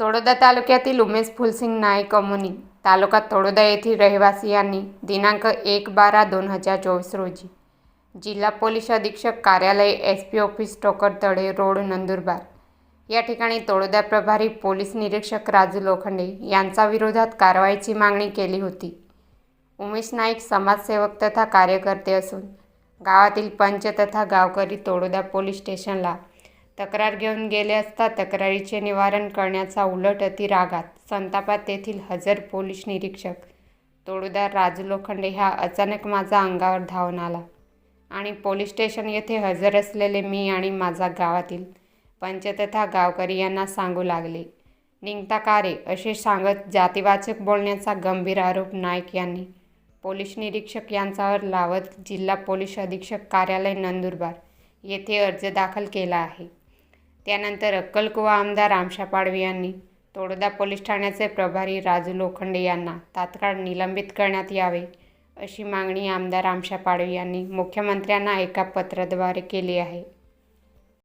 तळोदा तालुक्यातील उमेश फुलसिंग नाईक अमोनी तालुका तळोदा येथील रहिवासी यांनी दिनांक एक बारा दोन हजार चोवीस रोजी जिल्हा पोलीस अधीक्षक कार्यालय एस पी ऑफिस टोकर तळे रोड नंदुरबार या ठिकाणी तळोदा प्रभारी पोलीस निरीक्षक राजू लोखंडे यांचा विरोधात कारवाईची मागणी केली होती. उमेश नाईक समाजसेवक तथा कार्यकर्ते असून गावातील पंच तथा गावकरी तोडोदा पोलीस स्टेशनला तक्रार घेऊन गेले असता तक्रारीचे निवारण करण्याचा उलट अति रागात संतापात तेथील हजर पोलीस निरीक्षक तोडूदार राजू लोखंडे हा अचानक माझा अंगावर धावून आला आणि पोलीस स्टेशन येथे हजर असलेले मी आणि माझा गावातील पंच तथा गावकरी यांना सांगू लागले. निघता का रे? असे सांगत जातीवाचक बोलण्याचा गंभीर आरोप नाईक यांनी पोलीस निरीक्षक यांच्यावर लावत जिल्हा पोलीस अधीक्षक कार्यालय नंदुरबार येथे अर्ज दाखल केला आहे. त्यानंतर अक्कलकुवा आमदार आमशा पाडवी यांनी तोडोदा पोलीस ठाण्याचे प्रभारी राजू लोखंडे यांना तात्काळ निलंबित करण्यात यावे अशी मागणी आमदार आमशा पाडवी यांनी मुख्यमंत्र्यांना एका पत्राद्वारे केली आहे.